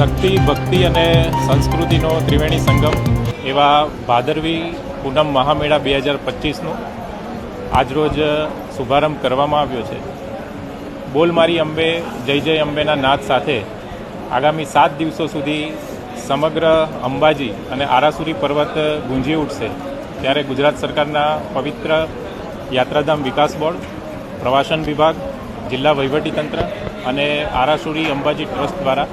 શક્તિ, ભક્તિ અને સંસ્કૃતિનો ત્રિવેણી સંગમ એવા ભાદરવી પૂનમ મહામેળા બે હજાર પચીસનો આજરોજ શુભારંભ કરવામાં આવ્યો છે. બોલ મારી અંબે, જય જય અંબેના નાદ સાથે આગામી સાત દિવસો સુધી સમગ્ર અંબાજી અને આરાસુરી પર્વત ગુંજી ઉઠશે. ત્યારે ગુજરાત સરકારના પવિત્ર યાત્રાધામ વિકાસ બોર્ડ, પ્રવાસન વિભાગ, જિલ્લા વહીવટીતંત્ર અને આરાસુરી અંબાજી ટ્રસ્ટ દ્વારા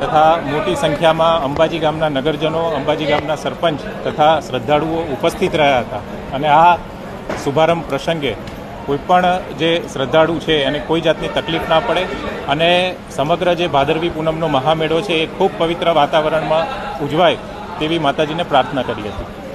તથા મોટી સંખ્યામાં અંબાજી ગામના નગરજનો, અંબાજી ગામના સરપંચ તથા શ્રદ્ધાળુઓ ઉપસ્થિત રહ્યા હતા. અને આ શુભારંભ પ્રસંગે કોઈપણ જે શ્રદ્ધાળુ છે, એને કોઈ જાતની તકલીફ ના પડે અને સમગ્ર જે ભાદરવી પૂનમનો મહામેળો છે, એ ખૂબ પવિત્ર વાતાવરણમાં ઉજવાય તેવી માતાજીને પ્રાર્થના કરી હતી.